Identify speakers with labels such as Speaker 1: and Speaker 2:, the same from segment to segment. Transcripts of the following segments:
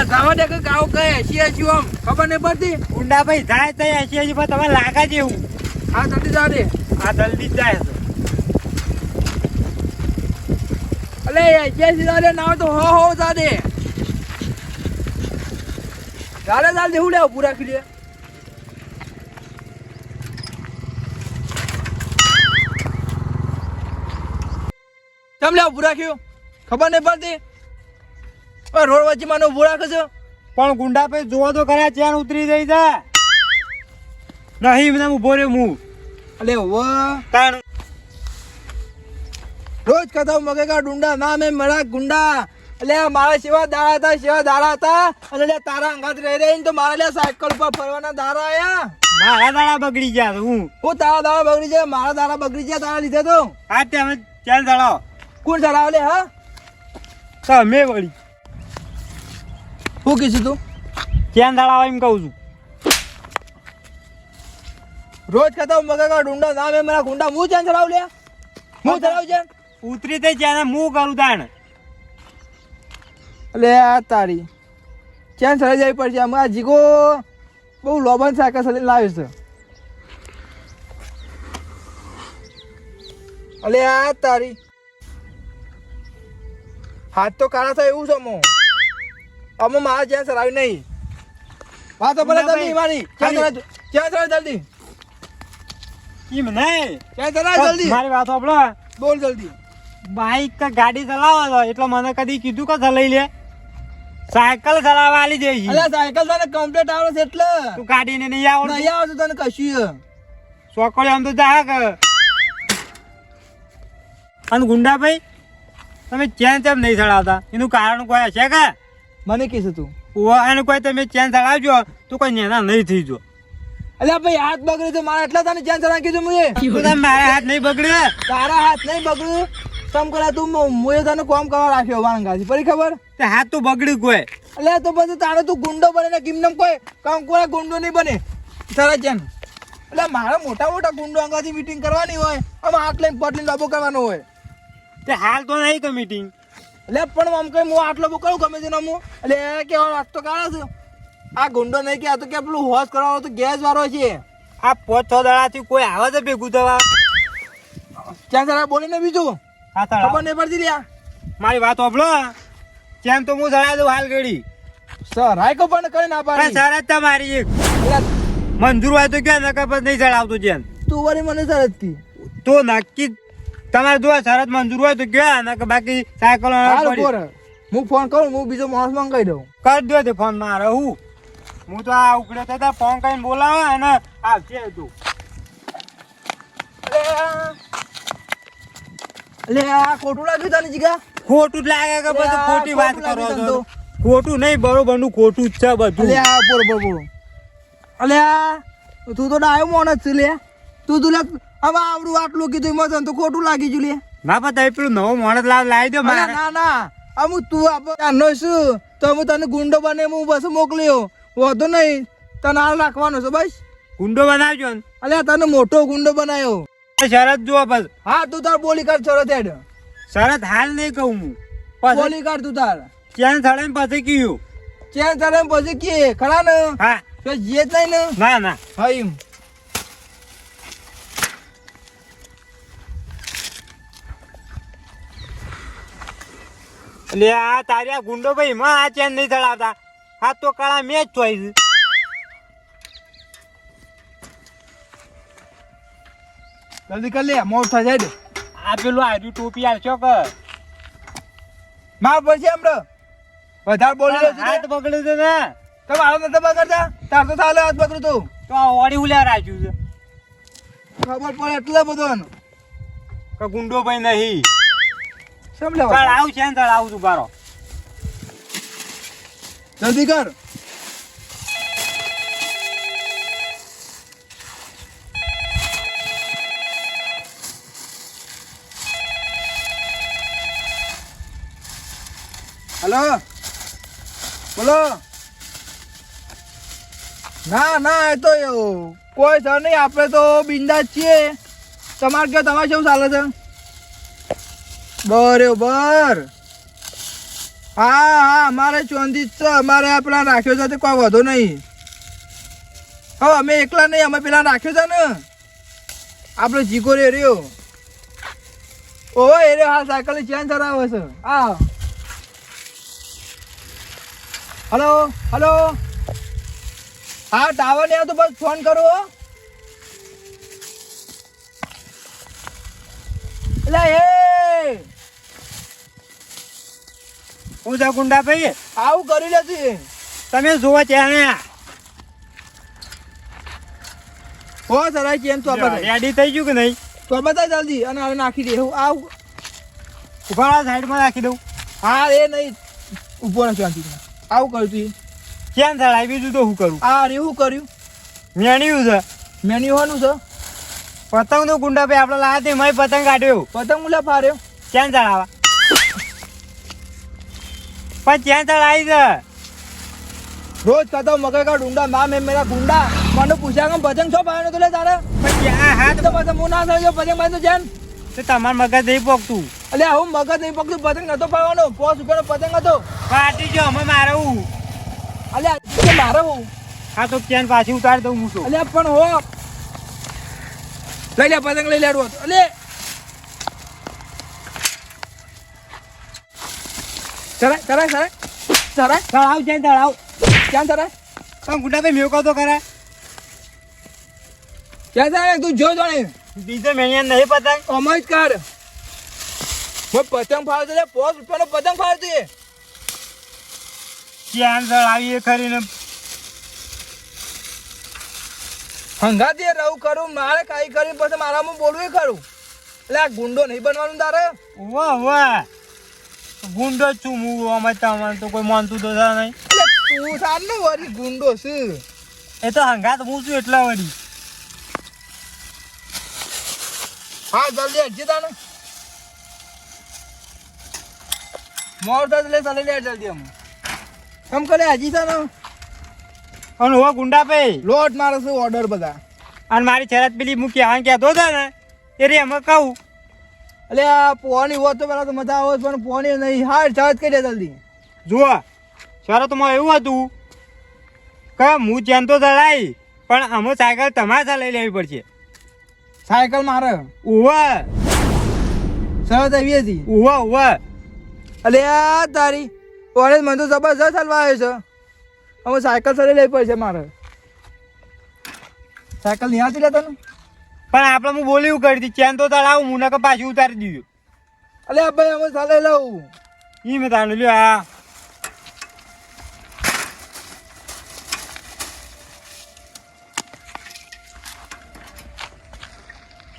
Speaker 1: અલ્યા જવા દે કે ગાવ કહે એસી એસી આમ ખબર નહીં પડતી?
Speaker 2: ગુંડા ભાઈ જાય તો એસી એસી પણ તમે લાગે જેવું.
Speaker 1: હા જલ્દી જવા દે
Speaker 2: આ જલ્દી જાય
Speaker 1: અલે એસી એસી જવા દે ના તો હો હો જવા દે ચાલે ચાલ દેવું લેવું પૂરા કરી દે કેમ લેવું પૂરા ખબર નહીં પડતી? રોડ વચ્ચે માનો પૂરા કરજો
Speaker 2: પણ ગુંડા પે જોવા તો કર્યા ચેન ઉતરી જઈ જા. નહીં મને ઊભો રહ્યો હું
Speaker 1: અલે વાહ
Speaker 2: તાણ.
Speaker 1: રોજ કથા મગેગા ડુંડા ના મેં મરા ગુંડા. એટલે મારા સેવા દાડા હતા સેવા દાડા હતા. અને લે તારા અંગાત રહી રહીને તો મારા લે સાયકલ પર ફરવાના દાડા આયા.
Speaker 2: મારા દાડા બગડી ગયા હું?
Speaker 1: હું તારા દાડા બગડી ગયા મારા દાડા બગડી ગયા તારા લીધે તો.
Speaker 2: આ અમે ચેન ચડાવો
Speaker 1: કોણ ચડાવ લે હા?
Speaker 2: તમે વળી.
Speaker 1: શું કીધું તું?
Speaker 2: ચેન ચડાવો એમ કહું છું?
Speaker 1: રોજ કથા મગેગા ડુંડા ના મેં મારા ગુંડા હું ચેન ચલાવ લે હું ચલાવું છે
Speaker 2: ઉતરી થઈ ચેન હું કરું તાણ.
Speaker 1: એટલે આ તારી. ચેન ચડાઈ જાય પડશે આમાં આ જીગો બહુ લોબન સાકર સલી લાવ્યો છે. અલે આ તારી. હાથ તો કાળા થાય એવું છે મો. અમે મારા જ્યાં સર આવી નહીં. વાત તો ભલે જલ્દી મારી ક્યાં સર જલ્દી?
Speaker 2: એમ નહીં.
Speaker 1: ક્યાં સર જલ્દી?
Speaker 2: મારી વાત સાંભળો.
Speaker 1: બોલ જલ્દી.
Speaker 2: બાઈક કે ગાડી ચલાવો છો? એટલે મને કદી કીધું કે ચલાવી લે. સાયકલ ચલાવવા આલી જઈ
Speaker 1: અલે સાયકલ તને કમ્પ્લીટ આવડે છે એટલે.
Speaker 2: તું ગાડીને નહીં આવડે
Speaker 1: નહીં આવડે તને કશું.
Speaker 2: ચોકડી આમ તો જા કે. અને ગુંડાભાઈ તમે ચેન ચેમ નહીં ચડાવતા? એનું કારણ કોઈ હશે કે?
Speaker 1: મને કીધું તું.
Speaker 2: ઓ એને કોઈ તમે ચેન ચડાવજો તો કોઈ નેના નહીં થઈ જો.
Speaker 1: અલ્યા ભાઈ હાથ બગડ્યો તો મારા એટલા તને ચેન ચલાવી કીધું મુએ.
Speaker 2: મારા હાથ નહીં બગડે.
Speaker 1: તારા હાથ નહીં બગડ્યું તમ કરા તું મુએ તને કોમ કરવા રાખ્યો વાંગાથી પડી ખબર?
Speaker 2: તે હાથ તો બગડ્યું કોઈ?
Speaker 1: અલ્યા તો પછી તારે તું ગુંડો બને ને કિમનમ કોઈ? કામ કોરા ગુંડો નહીં બને. તારા ચેન એટલે મારે મોટા મોટા ગુંડો અંગાથી મીટિંગ કરવાની હોય આમ હાથ લઈને પટ લઈને ડબ્બો કરવાનો હોય.
Speaker 2: તે હાલ તો નહીં કે મીટિંગ
Speaker 1: એટલે પણ આમ કઈ હું આટલો બહુ કરું ગમે છે ને હું? એટલે એ કેવાનો વાત તો કાઢો છું. આ ગુંડો નહીં કે આ તો કે પેલું હોશ કરવાનો તો ગેસ વાળો છે.
Speaker 2: આ પોચ છ દાડાથી કોઈ આવે છે ભેગું થવા?
Speaker 1: ચેન ચલા બોલીને બીજું.
Speaker 2: હા
Speaker 1: ખબર નહીં પડતી લ્યા.
Speaker 2: મારી વાત સાંભળો ચેન તો હું ચડાવી દઉં હાલ ઘડી.
Speaker 1: સર હાઈકો પણ કરી ના પાડી.
Speaker 2: શરત તમારી એક. મંજૂર હોય તો ક્યાં નકર પછી નહીં ચડાવતો ચેન
Speaker 1: તું વળી મને સરસ કી
Speaker 2: તો નક્કી. તમારે જો શરત મંજૂર હોય તો ક્યાં કે બાકી સાયકલ
Speaker 1: હું ફોન કરું હું બીજો માણસ મંગાવી દઉં.
Speaker 2: કરી દો તે ફોન મારે હું. હું તો આ ઉકળ્યો તો ફોન કરીને બોલાવે અને આવશે તું.
Speaker 1: લે આ ખોટું લાગ્યું તને જીગા
Speaker 2: ખોટું જ લાગે કે બધું ખોટી વાત કરો છો ખોટું નહીં બરોબરનું ખોટું જ છે બધું.
Speaker 1: લે આ બોલો બોલો અલે તું તો ડાયો જ છે લે. તું તું હવે આવડું આટલું કીધું એમાં તને તો ખોટું લાગી ગયું લે.
Speaker 2: ના પણ તમે પેલું નવો માણસ લાવ લાવી દો મારા.
Speaker 1: ના ના. અમુ તું આપણો છું તો હું તને ગુંડો બને હું બસ મોકલ્યો. વધુ નહીં. તને આ રાખવાનો છે બસ.
Speaker 2: ગુંડો બનાવજો અલ્યા
Speaker 1: અલે તને મોટો ગુંડો બનાવ્યો
Speaker 2: શરત જુઓ બસ.
Speaker 1: હા તું તાર બોલી કર છોડો તેડ
Speaker 2: શરત હાલ નહીં કહું હું.
Speaker 1: બોલી કર તું તાર.
Speaker 2: ચેન થડે પછી કયું
Speaker 1: ચેન એમ પછી કે ખરા ને?
Speaker 2: હા.
Speaker 1: તો જે જ નહીં ને.
Speaker 2: ના ના.
Speaker 1: હા એમ.
Speaker 2: એટલે આ તારી આ ગુંડો ભાઈ માં આ ચેન નહીં ચડાવતા. હા તો કાળા મેચ ચોઈસ
Speaker 1: જલ્દી કર લે મોડ થઈ જાય
Speaker 2: આ પેલું આજુ ટોપી આવશો કે
Speaker 1: માર પડશે એમ વધારે બોલી રહ્યો
Speaker 2: હાથ પકડ્યું છે ને.
Speaker 1: તો મારો નતો બગડતા? તાર તો થાલે હાથ પકડું તું.
Speaker 2: તો આ ઓડી ઉલ્યા રાખ્યું છે.
Speaker 1: ખબર પડે એટલે બધો
Speaker 2: કે ગુંડો ભાઈ નહીં. ચડાવ છે? ને આવું તું બારો
Speaker 1: જલ્દી કર. હલો? બોલો? ના ના એ તો એવું. કોઈ સર નહીં આપણે તો બિંદાસ છીએ. તમારે કે તમારે કેવું ચાલે છે? બરોબર. હા હા, અમારે ચોંધી જ છે. અમારે પેલા રાખ્યો છે તે કોઈ વધો નહીં. હા, અમે એકલા નહીં, અમે પેલા રાખ્યો છે ને. આપણો જીકો રે રહ્યો. ઓહો, એ રહ્યો, હા સાયકલ ચેન્જ ચેન ધરાવે છે. હા. Hello hello. હા, ટાવર નહીં તો બસ ફોન કરો. એટલે એ
Speaker 2: હું છે ગુંડા ભાઈ
Speaker 1: આવું કરી લેતી
Speaker 2: તમે જોવા ત્યાં
Speaker 1: હો સરાય કેમ તો
Speaker 2: રેડી થઈ ગયું કે નહીં?
Speaker 1: તો બધા જલ્દી અને હવે નાખી દે. હું આવ.
Speaker 2: ઊભા સાઈડમાં રાખી દઉં.
Speaker 1: હા એ નહીં. ઊભો નથી શાંતિ આવું કર્યું તું
Speaker 2: ક્યાં ચડાય બીજું તો શું કરું?
Speaker 1: આ અરે શું કર્યું?
Speaker 2: મેણ્યું છે.
Speaker 1: મેન્યુ હોનું છે?
Speaker 2: પતંગનું ગુંડા ભાઈ આપણે લાયા તે મેં પતંગ કાઢ્યો.
Speaker 1: પતંગ મુલા ફાર્યો.
Speaker 2: ક્યાં ચડાવા પણ ક્યાં આવી છે?
Speaker 1: રોજ કહેતો મગર કા ડુંડા મા મે મેરા ગુંડા. મને પૂછ્યા કે પતંગ છો પાડ્યો તો લે તારે.
Speaker 2: પણ ક્યાં? હા
Speaker 1: તો પછી હું ના થયો પતંગ તો જેમ.
Speaker 2: તે તમાર મગજ નહીં પોકતું
Speaker 1: એટલે હું મગજ નહીં પોકતું પતંગ નતો પાવાનો પોસ ઉપર પતંગ હતો.
Speaker 2: પાટી જો અમે મારવું.
Speaker 1: એટલે મારે હું
Speaker 2: હા તો ચેન પાછી ઉતારી દઉં હું છું
Speaker 1: અલ્યા પણ હો. લઈ લે પતંગ લઈ લેડવો અલે ચરાય ચરાય ચરાય ચરાય
Speaker 2: ચડાવ ક્યાં ચડાવ.
Speaker 1: ક્યાં ચરાય
Speaker 2: પણ ગુંડા ભાઈ મેકો તો કરે
Speaker 1: ક્યાં ચરાય તું જો જોણે
Speaker 2: બીજો મેણિયા નહીં પતંગ?
Speaker 1: અમાર કર. હું પતંગ ફાવતો લે પોસ રૂપિયાનો પતંગ ફાવતો એ
Speaker 2: ક્યાં આવી એ ખરીને?
Speaker 1: હંગાતી રહું કરું મારે કાંઈ કરી પછી મારામાં બોલવું ખરું. એટલે આ ગુંડો નહીં બનવાનું તારે?
Speaker 2: વાહ વાહ ગુંડો છું હું અમે તમારે તો કોઈ માનતું તો થાય નહીં.
Speaker 1: તું સારનો વળી ગુંડો છે.
Speaker 2: એ તો હંગાત હું છું એટલા વળી.
Speaker 1: હા જલ્દી હજી તાને મોર તો લે ચાલે લે જલ્દી આમ કમ કરે હજી તાને ને
Speaker 2: અને હો ગુંડા પે.
Speaker 1: લોટ મારે છે ઓર્ડર બધા.
Speaker 2: અને મારી શરત પેલી મૂકી હા કહેતો થાય ને? એ રે એમાં કહું.
Speaker 1: એટલે આ પોની હોત તો પેલા તો મજા આવે પણ પોની નહીં. હા ચાર્જ કરી દે જલ્દી.
Speaker 2: જુઓ શરતમાં એવું હતું. કે હું ચેન તો ચડાવી પણ અમુક સાયકલ તમારે લઈ લેવી પડશે.
Speaker 1: સાયકલ મારે.
Speaker 2: ઉવા.
Speaker 1: સરસ આવી હતી.
Speaker 2: ઉવા ઉવા.
Speaker 1: અલે આ તારી કોલેજ મને તો જબરજસ્ત હલવા આવ્યો છે. હવે સાયકલ સરે લઈ પડશે મારે. સાયકલ નહીં આવતી લેતા ને
Speaker 2: પણ આપણે હું બોલી એવું કરી ચેન તો તળાવ હું નકર પાછી ઉતારી દીધું.
Speaker 1: અલે આ ભાઈ હવે ચાલે લઉં
Speaker 2: ઈ મેં તાનું લ્યો આ.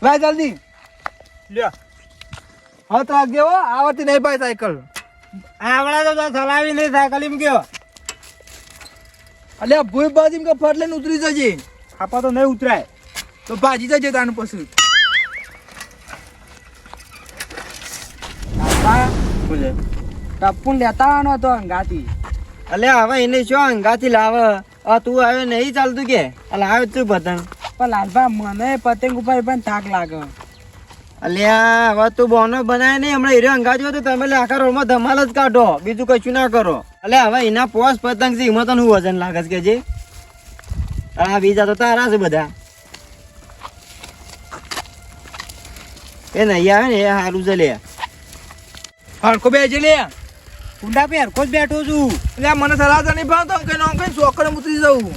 Speaker 1: ભાઈ જલ્દી.
Speaker 2: લ્યો.
Speaker 1: હા તો ગયો હો આવડતી નહીં ભાઈ સાયકલ.
Speaker 2: આવડા તો ચલાવી નહીં સાયકલ એમ કયો.
Speaker 1: અલે ભૂઈ બાજી કે ફટ લઈને ઉતરી જજે.
Speaker 2: આપા તો નહીં ઉતરાય.
Speaker 1: તો ભાજી જજે તાનું પછી.
Speaker 3: ટપ્પુન લેતા આવવાનો હતો અંગાથી
Speaker 2: અલે હવે એને શું અંગાથી લાવે? આ તું હવે નહીં ચાલતું કે? અલે આવે તું પતંગ.
Speaker 3: પણ લાલભા મને પતંગ ઉપર પણ થાક લાગે.
Speaker 2: અલ્યા હવે તું બોનો બનાય નહીં. હમણાં હીરો અંગાજો તો તમે આખા રોડમાં ધમાલ જ કાઢો. બીજું કશું ના કરો. અલે હવે એના પોસ પતંગ છે એમાં તને વજન લાગે છે કે જે? આ બીજા તો તારા છે બધા. એ નહીં આવે ને એ સારું છે લે.
Speaker 1: હરખો બેજે લે.
Speaker 2: કુંડા પે હરખો જ બેઠો છું.
Speaker 1: એટલે આ મને સલાહ તો નહીં ભાવતો કે નો કઈ છોકરો ઉતરી જવું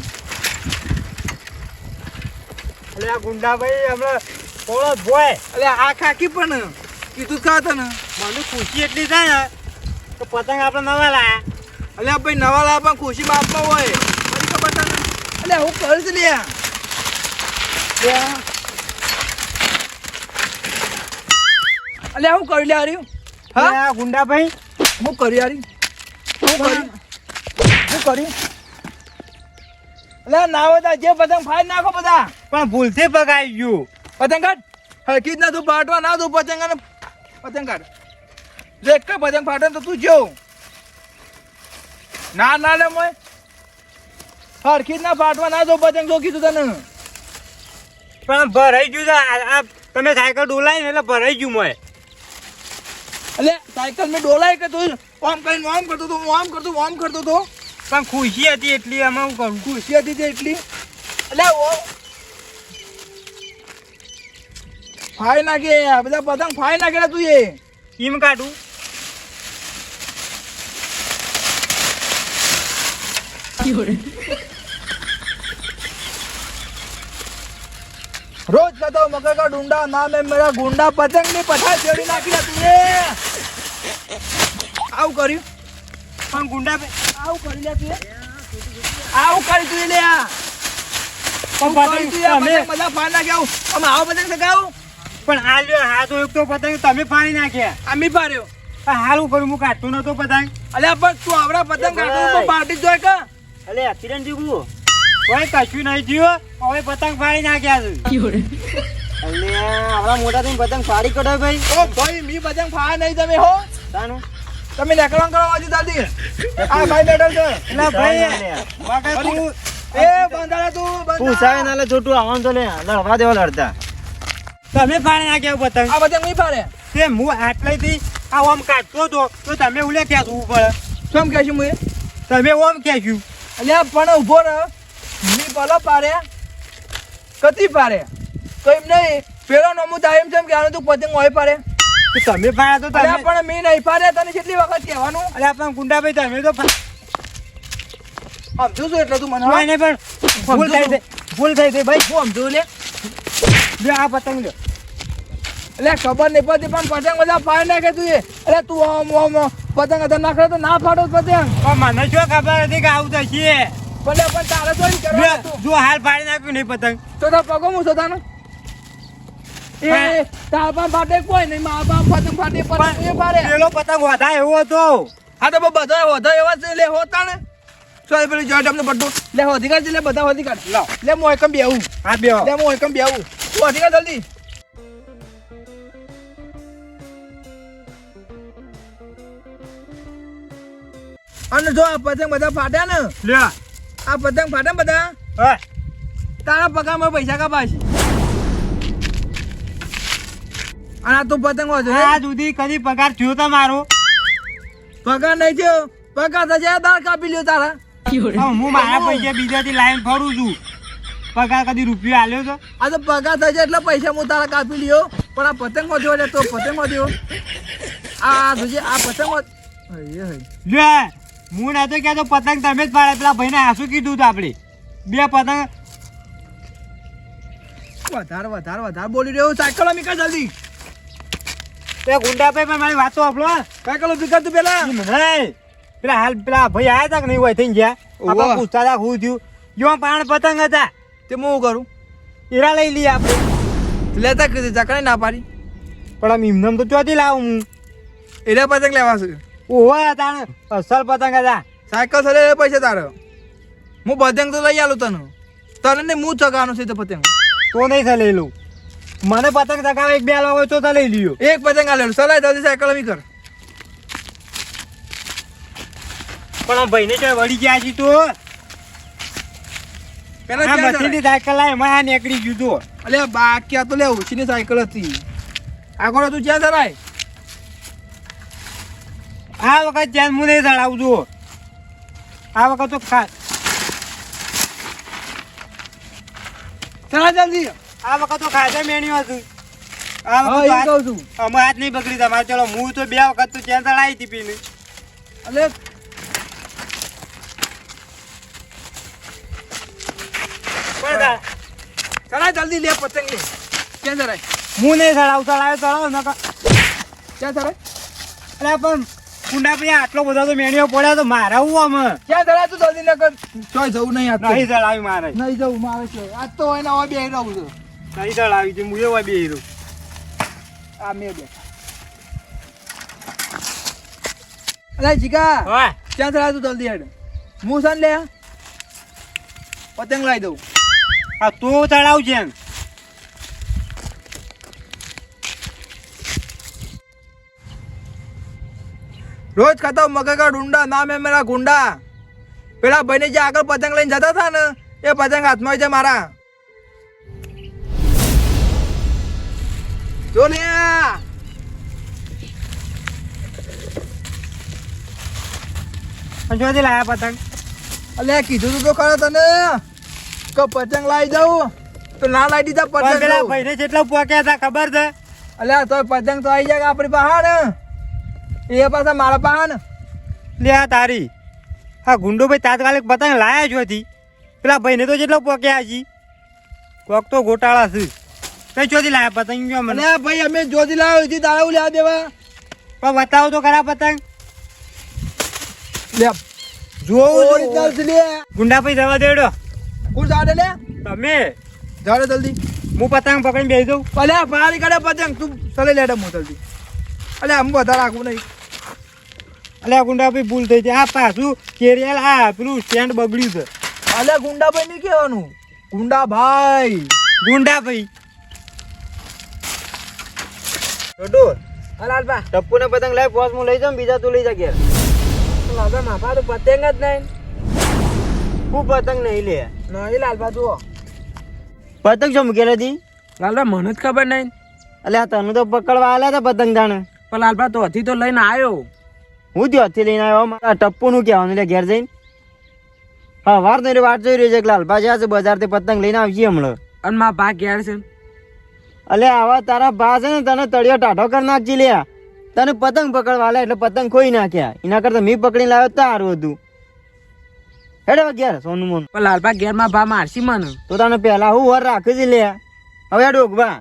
Speaker 2: અલે આ ગુંડા ભાઈ હમણાં થોડો ભોય
Speaker 1: એટલે આ ખાકી પણ કીધું ખા ને
Speaker 2: મને ખુશી એટલી થાય ને તો પતંગ આપણે નવા લાયા
Speaker 1: એટલે ભાઈ નવા લાવા પણ ખુશી બાપમાં હોય. એટલે હું કરીશ લે. એટલે હું કરી લે હાર્યું
Speaker 2: હા? આ ગુંડા ભાઈ
Speaker 1: હું કરી હારી. હું કરી. હું કર્યું અલે ના બધા જે પતંગ ફાડી નાખો બધા.
Speaker 2: પણ ભૂલથી પગાઈ ગયું.
Speaker 1: પતંગ કાઢ. જ ના તું પાટવા ના તું પતંગ અને પતંગ કાઢ. જો એક પતંગ ફાટે તો તું જો ના ના લે મોય. હરખી જ ના ફાટવા ના દો પતંગ જો કીધું તને.
Speaker 2: પણ ભરાઈ ગયું આ- આ તમે સાયકલ ડોલાય ને એટલે ભરાઈ ગયું મોય.
Speaker 1: એટલે સાયકલ મેં ડોલાય કે તું ઓમ કરીને ઓમ કરતો તો ઓમ કરતો ઓમ કરતો તો.
Speaker 2: પણ ખુશી હતી એટલી એમાં હું કરું
Speaker 1: ખુશી હતી તે એટલી. એટલે ઓ. ફાઈ નાખે બધા પતંગ ફાઈ નાખેલા તું એ.
Speaker 2: ઈમ કાઢું.
Speaker 1: રોજ કહેતો મકર કા ડુંડા નામ મેરા ગુંડા પતંગની પઠા ચડી નાખી તું એ આવું કર્યું?
Speaker 2: પણ ગુંડા
Speaker 1: આવું કરી લે તું આવું કરી તું લે આ.
Speaker 2: પણ પણ હાલ લ્યો હા તો એક તો પતંગ તમે ફાડી નાખ્યા.
Speaker 1: અમે પાડ્યો.
Speaker 2: આ હાલ કરું હું કાઢતો નતો પતંગ.
Speaker 1: અલ્યા પણ તું આવડા પતંગ
Speaker 2: એ
Speaker 1: કાઢો તો
Speaker 2: ભાઈ.
Speaker 1: પાર્ટી જોઈ કા?
Speaker 2: અલે એક્સિડન્ટ જીવું કોઈ કશું નહીં થયું. હવે પતંગ ફાડી નાખ્યા છે. અલે આપણા મોટા થઈને પતંગ ફાડી કઢાય ભાઈ.
Speaker 1: ઓ ભાઈ મી પતંગ ફાય નહીં તમે હો.
Speaker 2: તાનું?
Speaker 1: તમે નેકળવા કરો આજે દાદી. આ ભાઈ બેઠો છે.
Speaker 2: એટલે ભાઈ વાગે તું
Speaker 1: એ તું
Speaker 2: પૂછાય ના લે છોટું આવવાનું તો લે. લડવા દેવા લડતા. તમે ફાડી નાખ્યા પતંગ?
Speaker 1: આ પતંગ નહીં પાડે
Speaker 2: તે હું આટલેથી આ ઓમ કાઢતો તો તો તમે ઉલે પડે
Speaker 1: શું કહે છું હું
Speaker 2: તમે ઓમ ખેંચ્યું
Speaker 1: અલ્યા પણ ઊભો રહ. ભલો પાડે. કતી પાડે. તો એમ નહીં પેલો નમું થાય એમ છે કે આનું તું પતંગ હોય પાડે.
Speaker 2: તમે ફાડ્યા તો તમે
Speaker 1: પણ મી નહીં પાડે તને કેટલી વખત કહેવાનું?
Speaker 2: અરે પણ ગુંડાભાઈ તમે તો
Speaker 1: સમજુ છું એટલે તું મને
Speaker 2: નહીં પણ ભૂલ થઈ છે. ભૂલ થઈ છે ભાઈ.
Speaker 1: હું સમજુ લે.
Speaker 2: લ્યો આ પતંગ લે.
Speaker 1: એટલે ખબર નહીં પડતી પણ પતંગ બધા ફાડી નાખે તું એ. એટલે તું આમ આમ પતંગ હતા નાખે તો ના ફાડો પતંગ.
Speaker 2: મને શું ખબર હતી કે આવું થશે
Speaker 1: ભલે પણ તારે તો
Speaker 2: એમ
Speaker 1: કરવા
Speaker 2: જો હાલ ફાડી નાખ્યું નહીં પતંગ.
Speaker 1: તો તો પગો હું શોધાનો એ તાર પણ ફાટે કોઈ નહીં મારા પણ પતંગ ફાટે પણ એ ફાડે
Speaker 2: પેલો પતંગ વધારે એવો હતો.
Speaker 1: હા તો બધો વધો એવા છે લે હોતા ને સોરી પેલી જોઈન્ટ અમને બધું લે હોધી કાઢ લે બધા હોધી કાઢ
Speaker 2: લાવ.
Speaker 1: લે મો એકમ બેવું
Speaker 2: હા બેવ
Speaker 1: લે મો એકમ બેવું તું હોધી કાઢ જલ્દી. અને જો આ પતંગ બધા ફાટ્યા ને
Speaker 2: લ્યો
Speaker 1: આ પતંગ ફાટે બધા?
Speaker 2: હા.
Speaker 1: તારા પગારમાં પૈસા કપાશે અને આ તું પતંગ વાંચો
Speaker 2: આ સુધી કદી પગાર થયો તમારો
Speaker 1: પગાર નહીં થયો? પગાર થશે દાળ કાપી લ્યો તારા.
Speaker 2: હું મારા પૈસા બીજાથી લાઈન ફરું છું. પગાર કદી રૂપિયો આલ્યો તો?
Speaker 1: આ તો પગાર થશે એટલે પૈસા હું તારા કાપી લ્યો. પણ આ પતંગ વધ્યો એટલે તો પતંગ વધ્યો આ જોજે આ પતંગ વધ- હૈયે હૈ.
Speaker 2: ના હું નતો કહેતો પતંગ તમે જ પાડે. પેલા ભાઈને હાસું કીધું હતું આપણે. બે પતંગ.
Speaker 1: વધારે વધારે વધારે બોલી રહ્યો સાયકલ મીકા જલ્દી?
Speaker 2: તે ગુંડાભાઈ પણ મારી વાતો આપણો
Speaker 1: સાયકલ મીકા તું પેલા?
Speaker 2: નહીં પેલા હાલ પેલા ભાઈ આયા તક કે નહીં? હોય થઈ ગયા. આપણે પૂછતા હતા હું થયું. જો પાણ પતંગ હતા.
Speaker 1: તે હું કરું?
Speaker 2: હીરા લઈ લઈએ આપણે.
Speaker 1: લેતા કીધું ચકડી ના પાડી.
Speaker 2: પણ આમ એમનેમ તો ચોથી લાવું હું?
Speaker 1: એટલે પતંગ લેવા છે.
Speaker 2: ઓવા તાણ. અસલ પતંગ હતા.
Speaker 1: સાયકલ પૈસા તારે. હું પતંગ તો લઈ આલું તને. તને ને હું ચગાવવાનું છે તો પતંગ.
Speaker 2: તો નહીં થાય લઉં મને પતંગ ચગાવે એક બે લાવો હોય તો તો લઈ લ્યો.
Speaker 1: એક પતંગ આ સલાય જલ્દી સાયકલ મી કર.
Speaker 2: પણ ભાઈને ચોય વળી ગયા છે તો.
Speaker 1: પેલા
Speaker 2: આ સાયકલ લાય એમાં આ નીકળી ગયું તો.
Speaker 1: અલે બાકી આ તો લે ઓછીની સાયકલ હતી. આગળ તું ક્યાં ધરાય
Speaker 2: આ વખત ચેન હું નહીં ચડાવું છું આ વખત તો ખાસ
Speaker 1: ચલા જલ્દી.
Speaker 2: આ વખત તો મેણ્યું હતું. આ વખત
Speaker 1: કહું છું.
Speaker 2: અમે હાથ નહીં બગડી તમારે ચલો હું તો બે વખત તો ચેન ચડાવી હતી પીને. પણ
Speaker 1: ચલા જલ્દી લે પતંગ લે ક્યાં
Speaker 2: હું નહીં ચડાવું ચડાવે ચડાવ નકર
Speaker 1: ક્યાં
Speaker 2: અરે પણ કુંડા ભાઈ આટલો બધો તો મેણિયો પડ્યા તો મારા હું આમ.
Speaker 1: ક્યાં ધરાય તું જલ્દી નકર કર. ચોય જવું નહીં આ
Speaker 2: નહીં જળ આવી મારે.
Speaker 1: નહીં જવું મારે છે. આજ તો હોય ને હવે બે રહું છું
Speaker 2: નહીં આવી છે હું હોય બે હીરો.
Speaker 1: આ મેં બે અરે જીગા ક્યાં ધરાય તું જલ્દી હેડ. હું સાન લે પતંગ લાવી દઉં.
Speaker 2: આ તું ચડાવજે. એમ
Speaker 1: રોજ ખાતા મગર ડુંડા ના મેં મેરા ગુંડા. પેલા ભાઈને જે આગળ પતંગ લઈને જતા હતા ને એ પતંગ હાથમાં છે મારા. જો લે
Speaker 2: જોથી લાયા પતંગ?
Speaker 1: અલે કીધું તું તો ખરો તને? કે પતંગ લાવી જાઉં? તો ના લાવી દીધા પતંગ
Speaker 2: પેલા ભાઈને જેટલા પોક્યા હતા ખબર છે?
Speaker 1: અલ્યા તો પતંગ તો આવી જાય આપણી બહાર એ પાછા મારા પાન
Speaker 2: લે આ તારી. હા ગુંડો ભાઈ તાત્કાલિક પતંગ લાયા જ હતી પેલા ભાઈને તો જેટલો પોક્યા હજી. કોક તો ગોટાળા છે. કઈ ચોથી લાયા પતંગ જો મને?
Speaker 1: ભાઈ અમે જોતી લાવ્યો હતી તારા લેવા દેવા.
Speaker 2: પણ બતાવો તો ખરા પતંગ.
Speaker 1: લે
Speaker 2: જોવું
Speaker 1: લે.
Speaker 2: ગુંડા ભાઈ જવા દેડો.
Speaker 1: કોણ જાડે લે?
Speaker 2: તમે.
Speaker 1: જાડે જલ્દી.
Speaker 2: હું પતંગ પકડીને બેસી દઉં
Speaker 1: અલ્યા પારી કાઢે પતંગ. તું ચલે લેડે હું જલ્દી. અલ્યા આમ વધારે રાખવું નહીં.
Speaker 2: અલ્યા ગુંડા ભાઈ ભૂલ થઈ જાય. આ પાછું કેરિયલ આ પેલું સ્ટેન્ડ બગડ્યું છે.
Speaker 1: અલ્યા ગુંડાભાઈ નહીં કહેવાનું? ગુંડાભાઈ.
Speaker 2: ગુંડા ભાઈ છોટુ
Speaker 3: લાલબા
Speaker 2: ટપ્પુ ને પતંગ લાવી પોસ હું લઈ જાઉં બીજા તું લઈ જા ઘેર.
Speaker 3: લાલબા માફા તો પતંગ જ નહીં
Speaker 2: હું પતંગ નહીં લે.
Speaker 3: નહીં લાલભા જુઓ.
Speaker 2: પતંગ જો મૂકેલી હતી?
Speaker 3: લાલભા મને જ ખબર નહીં
Speaker 2: અલ્યા તને તો પકડવા આલ્યા હતા પતંગ જાણે.
Speaker 3: પણ લાલભા તો હતી તો લઈને આવ્યો.
Speaker 2: હું ત્યાંથી લઈને આવ્યો મારા ટપ્પુનું કહેવાનું એટલે ઘેર જઈને. હા વાર તો વાટ જોઈ રહ્યો છે કે લાલભા જ્યાં છે બજારથી પતંગ લઈને આવજે હમણાં.
Speaker 3: અને મારા ભાગ ઘેર છે.
Speaker 2: અલે આવા તારા ભા છે ને તને તળિયો ટાઢો કરી નાખજી લે તને પતંગ પકડવા લે એટલે પતંગ ખોઈ નાખ્યા. એના કરતા મેં પકડીને લાવ્યો તારું હતું. હેડે ઘેર સોનું મોન.
Speaker 3: લાલબા ઘેરમાં ભા મારસી મને.
Speaker 2: તો તને પહેલા હું વર રાખી જ લે હવે ડોકવા